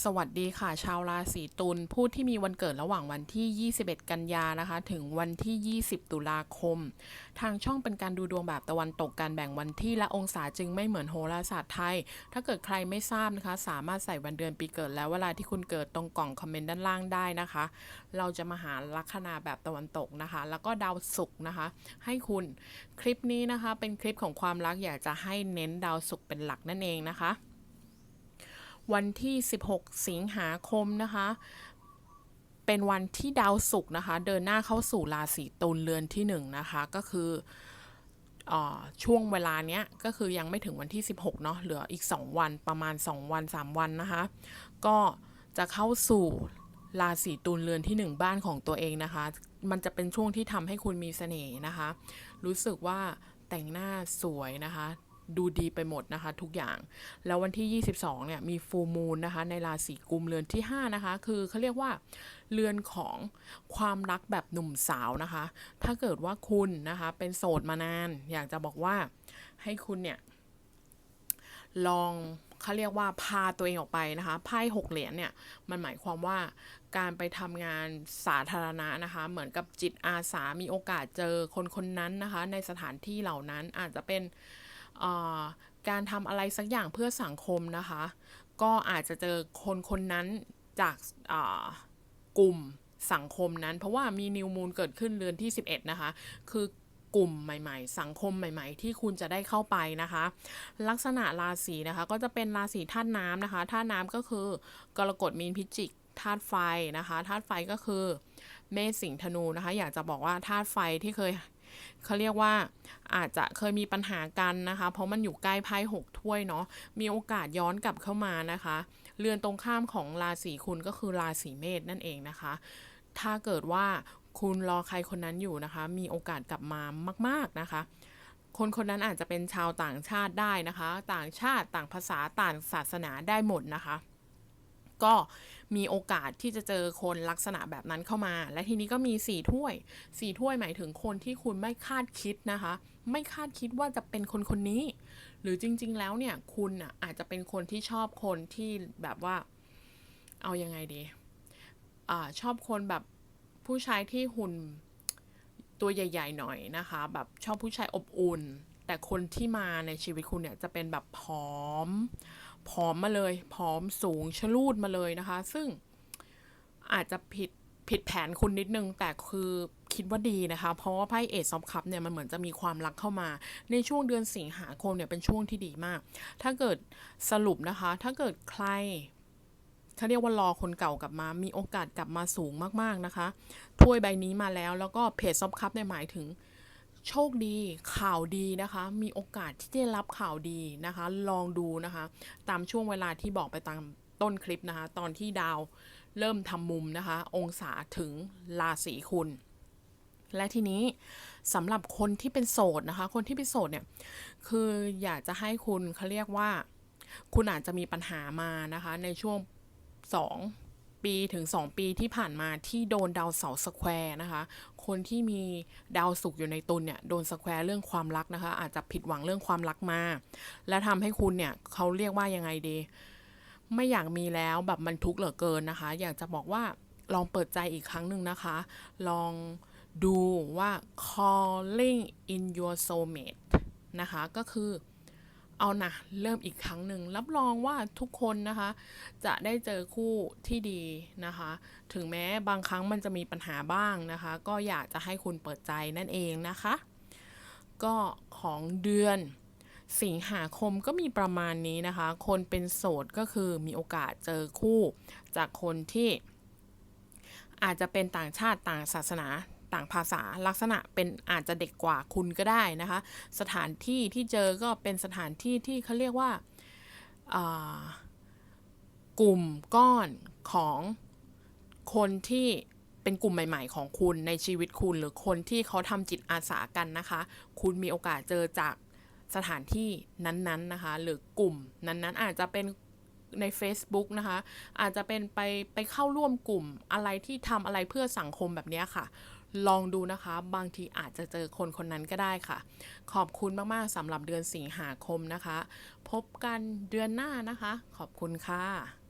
สวัสดีค่ะ ชาวราศีตุลผู้ที่มีวันเกิดระหว่างวันที่ 21 กันยานะคะ ถึงวันที่ 20 ตุลาคม ทางช่องเป็นการดูดวงแบบตะวันตกการแบ่งวันที่และองศาจึงไม่เหมือนโหราศาสตร์ไทย ถ้าเกิดใครไม่ทราบนะคะ สามารถใส่วันเดือนปีเกิดและเวลาที่คุณเกิดตรงกล่องคอมเมนต์ด้านล่างได้นะคะ เราจะมาหาลัคนาแบบตะวันตกนะคะ แล้วก็ดาวศุกร์นะคะ ให้คุณคลิปนี้นะคะ เป็นคลิปของความรักอยากจะให้เน้นดาวศุกร์เป็นหลักนั่นเองนะคะ วันที่ 16 สิงหาคมนะคะ เป็นวันที่ดาวศุกร์นะคะ เดินหน้าเข้าสู่ราศีตุลเรือนที่1นะคะก็คือออช่วงเวลาเนี้ยก็คือยังไม่ถึงวันที่ 16 เนาะเหลืออีก 2 วันประมาณ 2 วัน 3 วันนะคะ ก็จะเข้าสู่ราศีตุลเรือนที่ 1 บ้านของตัวเองนะคะ มันจะเป็นช่วงที่ทำให้คุณมีเสน่ห์นะคะ รู้สึกว่าแต่งหน้าสวยนะคะ ดูดีไปหมดนะคะ ทุกอย่าง แล้ววันที่ 22 เนี่ย มีฟูมูลนะคะ ในราศีกุมเรือนที่ 5 นะคะ คือเขาเรียกว่าเรือนของความรักแบบหนุ่มสาวนะคะ ถ้าเกิดว่าคุณนะคะ เป็นโสดมานาน อยากจะบอกว่าให้คุณเนี่ย ลองเขาเรียกว่าพาตัวเองออกไปนะคะไพ่หกเหรียญเนี่ยมันหมายความว่าการไปทำงานสาธารณะนะคะ เหมือนกับจิตอาสามีโอกาสเจอคนคนนั้นนะคะ ในสถานที่เหล่านั้นอาจจะเป็น การทำอะไรสักอย่างเพื่อสังคมนะคะ ก็อาจจะเจอคนคนนั้นจากกลุ่มสังคมนั้น เพราะว่ามีนิวมูลเกิดขึ้นเรือนที่ 11 นะคะ คือกลุ่มใหม่ ๆ สังคมใหม่ ๆ ที่คุณจะได้เข้าไปนะคะ ลักษณะราศีนะคะ ก็จะเป็นราศีธาตุน้ำนะคะธาตุน้ำก็คือกรกฎมีนพิจิกธาตุไฟนะคะธาตุไฟก็คือเมษสิงธนูนะคะ อยากจะบอกว่าธาตุไฟที่เคย เขาเรียกว่าอาจจะเคยมีปัญหากันนะคะ เพราะมันอยู่ใกล้ไพ่หกถ้วยเนาะมีโอกาสย้อนกลับเข้ามานะคะ เรือนตรงข้ามของราศีคุณก็คือราศีเมษนั่นเองนะคะ ถ้าเกิดว่าคุณรอใครคนนั้นอยู่นะคะ มีโอกาสกลับมามาก ๆนะคะ คนคนนั้นอาจจะเป็นชาวต่างชาติได้นะคะ ต่างชาติต่างภาษาต่างศาสนาได้หมดนะคะ ก็มีโอกาสที่จะเจอคนลักษณะแบบนั้นเข้ามา และทีนี้ก็มีสี่ถ้วยสี่ถ้วยหมายถึงคนที่คุณไม่คาดคิดนะคะ ไม่คาดคิดว่าจะเป็นคนคนนี้ หรือจริง ๆ แล้วเนี่ยคุณอะอาจจะเป็นคนที่ชอบคนที่แบบว่า เอายังไงดีอ่าชอบคนแบบผู้ชายที่หุ่นตัวใหญ่ ๆ หน่อยนะคะ แบบชอบผู้ชายอบอุ่น แต่คนที่มาในชีวิตคุณเนี่ยจะเป็นแบบผอม ผอมมาเลย ผอมสูงชะลูดมาเลยนะคะ ซึ่งอาจจะผิดผิดแผนคุณนิดนึง แต่คือคิดว่าดีนะคะ เพราะว่าไพ่เอซอฟคัพเนี่ยมันเหมือนจะมีความรักเข้ามา ในช่วงเดือนสิงหาคมเนี่ยเป็นช่วงที่ดีมาก ถ้าเกิดสรุปนะคะ ถ้าเกิดใครเขาเรียกว่ารอคนเก่ากลับมา มีโอกาสกลับมาสูงมากๆนะคะ ถ้วยใบนี้มาแล้ว แล้วก็เพจซอฟคัพเนี่ยหมายถึง โชคดีข่าวดีนะคะ มีโอกาสที่จะรับข่าวดีนะคะ ลองดูนะคะ ตามช่วงเวลาที่บอกไปตามต้นคลิปนะคะ ตอนที่ดาวเริ่มทำมุมนะคะ องศาถึงราศีคุณ และทีนี้สำหรับคนที่เป็นโสดนะคะ คนที่เป็นโสดเนี่ยคืออยากจะให้คุณเขาเรียกว่า คุณอาจจะมีปัญหามานะคะ ในช่วง2 ปีถึง 2 ปีที่ผ่านมาที่โดนดาวเสาสแควร์นะคะ คนที่มีดาวศุกร์อยู่ในตุลเนี่ยโดนสแควร์เรื่องความรักนะคะ อาจจะผิดหวังเรื่องความรักมา และทำให้คุณเนี่ยเขาเรียกว่ายังไงดี ไม่อยากมีแล้วแบบมันทุกข์เหลือเกินนะคะ อยากจะบอกว่าลองเปิดใจอีกครั้งหนึ่งนะคะ ลองดูว่า calling in your soulmate นะคะ ก็คือ เอานะเริ่มอีกครั้งหนึ่งรับรองว่าทุกคนนะคะ จะได้เจอคู่ที่ดีนะคะ ถึงแม้บางครั้งมันจะมีปัญหาบ้างนะคะ ก็อยากจะให้คุณเปิดใจนั่นเองนะคะ ก็ของเดือนสิงหาคมก็มีประมาณนี้นะคะ คนเป็นโสดก็คือมีโอกาสเจอคู่จากคนที่อาจจะเป็นต่างชาติต่างศาสนา ต่างภาษาลักษณะเป็นอาจจะเด็กกว่าคุณก็ได้นะคะ สถานที่ที่เจอก็เป็นสถานที่ที่เขาเรียกว่ากลุ่มก้อนของคนที่เป็นกลุ่มใหม่ ๆ ของคุณในชีวิตคุณ หรือคนที่เขาทำจิตอาสากันนะคะ คุณมีโอกาสเจอจากสถานที่นั้นๆนะคะ หรือกลุ่มนั้นๆ อาจจะเป็นใน Facebook นะคะ อาจจะเป็นไปไปเข้าร่วมกลุ่มอะไรที่ทำอะไรเพื่อสังคมแบบนี้ค่ะ ลองดูนะคะ บางทีอาจจะเจอคนคนนั้นก็ได้ค่ะ ขอบคุณมากๆสำหรับเดือนสิงหาคมนะคะ พบกันเดือนหน้านะคะ ขอบคุณค่ะ